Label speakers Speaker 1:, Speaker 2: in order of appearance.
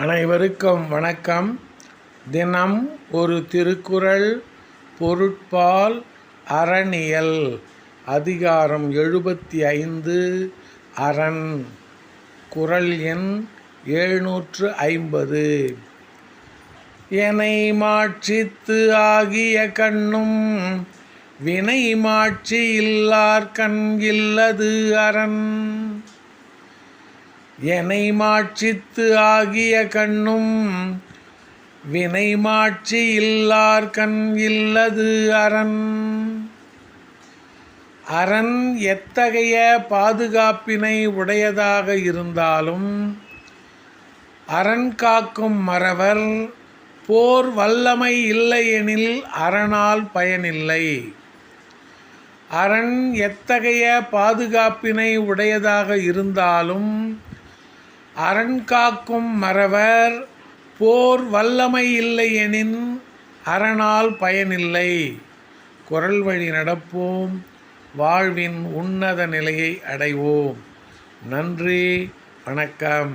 Speaker 1: அனைவருக்கும் வணக்கம். தினம் ஒரு திருக்குறள் பொருட்பால் அறனியல் அதிகாரம் எழுபத்தி ஐந்து அரண் குறள் எண் எழுநூற்று ஐம்பது. எனை மாட்சித்து ஆகிய கண்ணும் வினை மாட்சி இல்லார் கண் இல்லது அரண். எனை மாட்சித்து ஆகிய கண்ணும் வினை மாட்சி இல்லார் கண் இல்லது அரண். அரண் எத்தகைய பாதுகாப்பினை உடையதாக இருந்தாலும் அரண் காக்கும் மறவர் போர் வல்லமை இல்லையெனில் அரணால் பயனில்லை. அரண் எத்தகைய பாதுகாப்பினை உடையதாக இருந்தாலும் அரண் காக்கும் மறவர் போர் வல்லமை இல்லையெனின் அரணால் பயனில்லை. குரல் வழி நடப்போம் வாழ்வின் உன்னத நிலையை அடைவோம். நன்றி வணக்கம்.